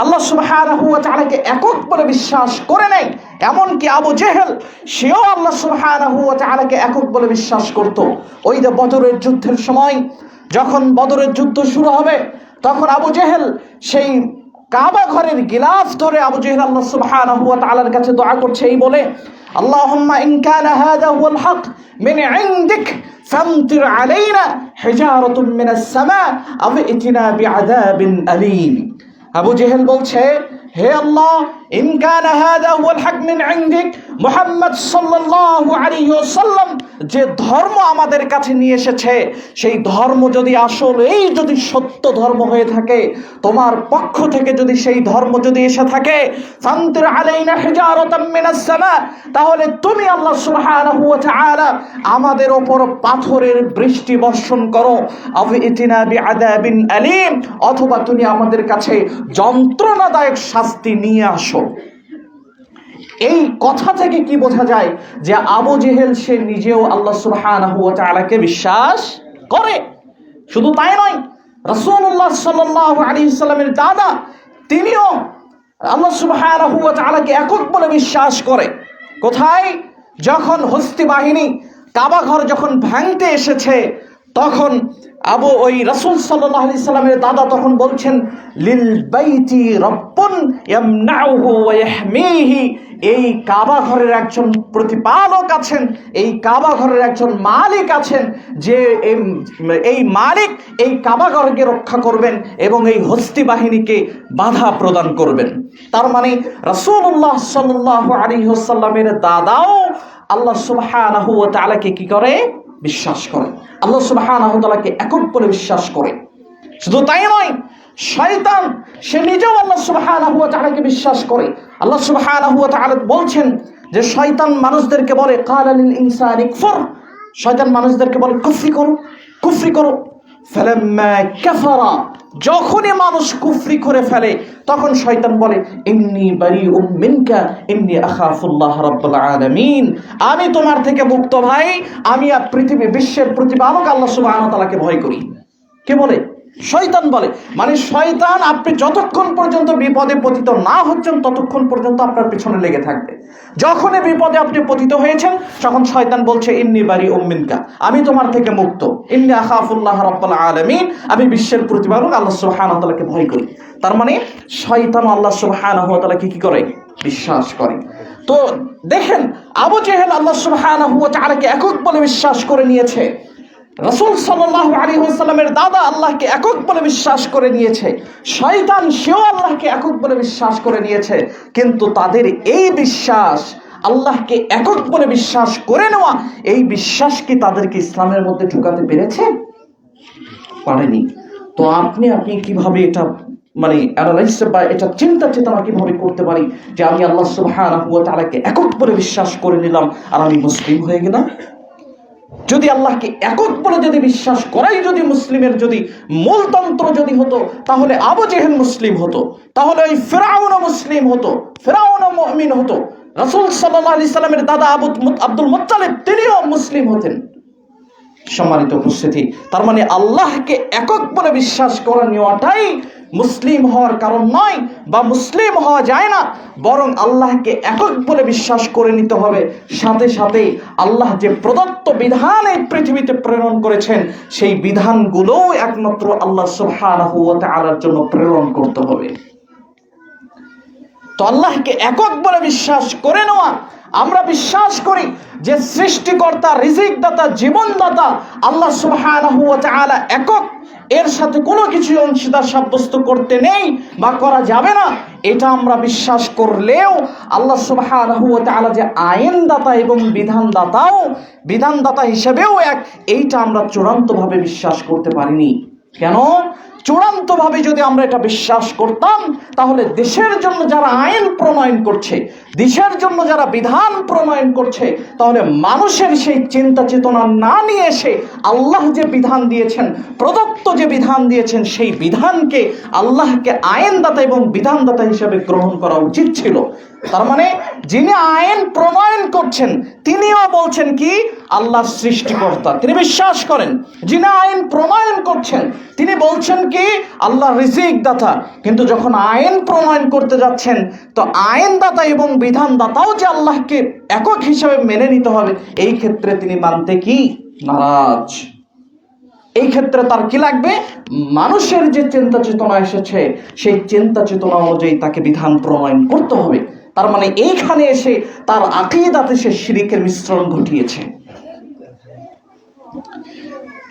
আল্লাহ সুবহানাহু ওয়া একক বলে বিশ্বাস করে নেই, এমনকি আবু জেহেল, সেও আল্লাহ সুবহানাহু ওয়া একক বলে বিশ্বাস করত। ওই যে বদরের যুদ্ধের সময়, যখন বদরের যুদ্ধ শুরু হবে, তখন আবু জেহেল সেই কাবা ঘরের গিলাফ ধরে আবু জেহেল আল্লাহ সুবহানাহু ওয়া তাআলার কাছে দোয়া করছে, এই বলে হুয়াল হক আলীম। আবু জেহেল বলছে হে আল্লাহ, ইন কানা হাযা হুয়াল হক মিন ইনদিক, মুহাম্মদ সাল্লাল্লাহু আলাইহি ওয়াসাল্লাম, যে ধর্ম আমাদের কাছে নিয়ে এসেছে, সেই ধর্ম যদি আসল এই যদি সত্য ধর্ম হয়ে থাকে, তোমার পক্ষ থেকে যদি সেই ধর্ম যদি এসে থাকে, ফান্তির আলাইনা হিজারাতাম মিনাস সামা, তাহলে তুমি আল্লাহ সুবহানাহু ওয়া তাআলা আমাদের ওপর পাথরের বৃষ্টি বর্ষণ করো। আও ইতিনা বিআযাবিন আলীম, অথবা তুমি আমাদের কাছে যন্ত্রণাদায়ক শাস্তি নিয়ে আসো। এই কথা থেকে কি বোঝা যায় যে আবু জেহেল সে নিজেও আল্লাহ তাআলাকে বিশ্বাস করে? শুধু তাই নয়, রাসূলুল্লাহ সাল্লাল্লাহু আলাইহি সাল্লামের দাদা, তিনিও আল্লাহ তাআলাকে একক বলে বিশ্বাস করে। কোথায়? যখন হস্তি বাহিনী কাবা ঘর যখন ভাঙতে এসেছে, তখন আবু, ওই রসুল সাল্লাল্লাহু আলাইহি সাল্লামের দাদা তখন বলছেন, লিল বাইতি রব্বুন ইয়ামনাউহু ওয়া এই কাবা ঘরের একজন প্রতিপালক আছেন, এই কাবা ঘরের একজন মালিক আছেন, যে এই- মালিক এই কাবা ঘরকে রক্ষা করবেন এবং এই হস্তি বাহিনীকে বাধা প্রদান করবেন। তার মানে রাসূলুল্লাহ সাল্লাল্লাহু আলাইহি ওয়াসাল্লামের দাদাও আল্লাহ তাআলাকে কি করে? বিশ্বাস করে। আল্লাহ সুবহানাহু ওয়া একক বলে বিশ্বাস করে। শুধু তাই নয়, শয়তান, সে নিজেও আল্লাহ সুবহানাহু ওয়া তাআলাকে বিশ্বাস করে। আল্লাহ সুবহানাহু ওয়া তাআলা বলছেন যে, শয়তান মানুষদেরকে বলে ক্বালা লিল ইনসানি কুফর। শয়তান মানুষদেরকে বলে, কুফরি করো কুফরি করো। ফালাম্মা কাফারা। যখনই মানুষ কুফরি করে ফেলে, তখন শয়তান বলে এমনি বাড়ি মিনকা এমনি আখাফুল্লাহ রাব্বুল আলামিন। আমি তোমার থেকে মুক্ত ভাই, আমি পৃথিবী, বিশ্বের প্রতিপালক আল্লাহ সুবহানাহু ওয়া তাআলাকে ভয় করি। কে বলে? শয়তান বলে। মানে শয়তান আপনি যতক্ষণ পর্যন্ত বিপদে পতিত না হচ্ছেন, ততক্ষণ পর্যন্ত আপনার পিছনে লেগে থাকবে। যখনই বিপদে আপনি পতিত হয়েছেন, তখন শয়তান বলছে, ইন্নি বাড়ি উম্মিনকা, আমি তোমার থেকে মুক্ত। ইন্নি আখাফুল্লাহ রাব্বুল আলামিন, আমি বিশ্বের প্রতিপালক আল্লাহ সুবহানাহু ওয়া ভয় করি। তার মানে শয়তান আল্লাহ সুবহানাহু ওয়া কি করে? বিশ্বাস করে। তো দেখেন, আবু জেহেল আল্লাহ সুবহানাহু ওয়া তাআলাকে একক বলে বিশ্বাস করে নিয়েছে। রসুল সাল্লাল্লাহু আলাইহি ওয়াসাল্লামের দাদা আল্লাহকে একক বলে বিশ্বাস করে নিয়েছে। শয়তান সেও আল্লাহকে একক বলে বিশ্বাস করে নিয়েছে। কিন্তু তাদের এই বিশ্বাস, আল্লাহকে একক বলে বিশ্বাস করে নেওয়া, এই বিশ্বাস কি তাদেরকে ইসলামের মধ্যে ঢুকাতে পেরেছে? পারেনি। তো আপনি আপনি কীভাবে এটা মানে অ্যানালাইজ বা এটা চিন্তা চেতনা কীভাবে করতে পারি যে আমি আল্লাহ সুবহানাহু ওয়া তাআলাকে একক বলে বিশ্বাস করে নিলাম আর আমি মুসলিম হয়ে গেলাম? যদি আল্লাহকে একক বলে যদি বিশ্বাস করাই যদি মুসলিমের যদি মূলতন্ত্র যদি হতো, তাহলে আবু জেহেল মুসলিম হতো, তাহলে ওই ফেরাউন মুসলিম হতো, ফেরাউন মুমিন হতো। রাসূল সাল্লাল্লাহু আলাইহি সাল্লামের দাদা আবু আব্দুল মুত্তালিব তিনিও মুসলিম হতেন। সম্মানিত উপস্থিতি, তার মানে আল্লাহকে একক বলে বিশ্বাস করে নেওয়াটাই মুসলিম হওয়ার কারণ নয় বা মুসলিম হওয়া যায় না, বরং আল্লাহকে একক বলে বিশ্বাস করে নিতে হবে। সাথে সাথে আল্লাহ যে প্রদত্ত বিধান এই পৃথিবীতে প্রেরণ করেছেন, সেই বিধানগুলোও একমাত্র আল্লাহ সুবহানাহু ওয়া জন্য প্রেরণ করতে হবে। তো আল্লাহকে একক বলে বিশ্বাস করে নেওয়া আমরা বিশ্বাস করি যে সৃষ্টিকর্তা রিজিক দাতা জীবনদাতা আল্লাহ সুবহানাহু ওয়া তাআলা একক। এর সাথে কোনো কিছু অংশীদার সাব্যস্ত করতে নেই বা করা যাবে না। এটা আমরা বিশ্বাস করলেও আল্লাহ সুবহানাহু যে আইনদাতা এবং বিধানদাতাও, বিধানদাতা হিসেবেও এক, এইটা আমরা চূড়ান্তভাবে বিশ্বাস করতে পারিনি। কেন? চূড়ান্তভাবে যদি আমরা এটা বিশ্বাস করতাম, তাহলে দেশের জন্য যারা আইন প্রণয়ন করছে, দেশের জন্য যারা বিধান প্রণয়ন করছে, তাহলে মানুষের সেই চিন্তা চেতনা না নিয়ে এসে আল্লাহ যে বিধান দিয়েছেন, প্রদত্ত যে বিধান দিয়েছেন, সেই বিধানকে আল্লাহকে আইনদাতা এবং বিধানদাতা হিসেবে গ্রহণ করা উচিত ছিল। তার মানে যিনি আইন প্রণয়ন করছেন, তিনিও বলছেন কি? আল্লাহ সৃষ্টিকর্তা। তিনি বিশ্বাস করেন, যিনি আইন প্রণয়ন করছেন, তিনি বলছেন কি? আল্লাহ রিজিক দাতা। কিন্তু যখন আইন প্রণয়ন করতে যাচ্ছেন, তো আইন দাতা এবং বিধান দাতাও যে আল্লাহকে একক হিসাবে মেনে নিতে হবে, এই ক্ষেত্রে তিনি মানতে কি? নারাজ। এই ক্ষেত্রে তার কি লাগবে? মানুষের যে চিন্তা চেতনা এসেছে, সেই চিন্তা চেতনা অনুযায়ী তাকে বিধান প্রণয়ন করতে হবে। তার মানে এইখানে এসে তার আকিদাতে সে শিরিকের মিশ্রণ ঘটিয়েছে।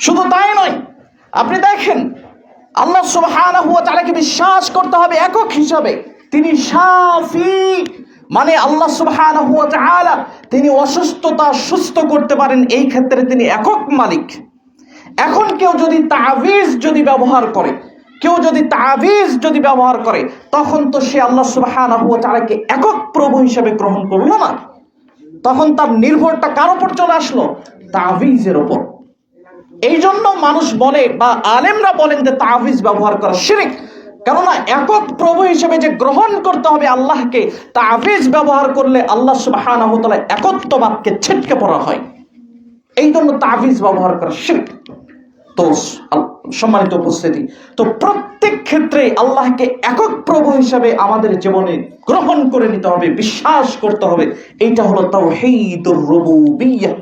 শুধু তাই নয়, আপনি দেখেন আল্লাহ সুবহানাহু ওয়া তাআলাকে বিশ্বাস করতে হবে একক হিসাবে। তিনি শাফি মানে আল্লাহ সুবহানাহু ওয়া তাআলা তিনি অসুস্থতা সুস্থ করতে পারেন, এই ক্ষেত্রে তিনি একক মালিক। এখন কেউ যদি তাবিজ যদি ব্যবহার করে, কেউ যদি তাবিজ যদি ব্যবহার করে, তখন তো সে আল্লাহ সুবহানাহু ওয়া তাআলাকে একক প্রভু হিসেবে গ্রহণ করল না। তখন তার নির্ভরটা কার উপর চলে আসলো? তাবিজের ওপর এই জন্য মানুষ বলে বা আলেমরা বলেন যে তাবিজ ব্যবহার করা শিরিক। কেননা একক প্রভু হিসেবে যে গ্রহণ করতে হবে আল্লাহকে তাবিজ ব্যবহার করলে আল্লাহ সুবহানাহু ওয়া তাআলা একত্ববাদকে ছিটকে পড়া হয়। এই জন্য তাবিজ ব্যবহার করা শিরিক। তো সম্মানিত উপস্থিতি, তো প্রত্যেক ক্ষেত্রে আল্লাহকে একক প্রভু হিসাবে আমাদের জীবনে গ্রহণ করে নিতে হবে, বিশ্বাস করতে হবে। এইটা হলো তাওহীদুর রুবুবিyyah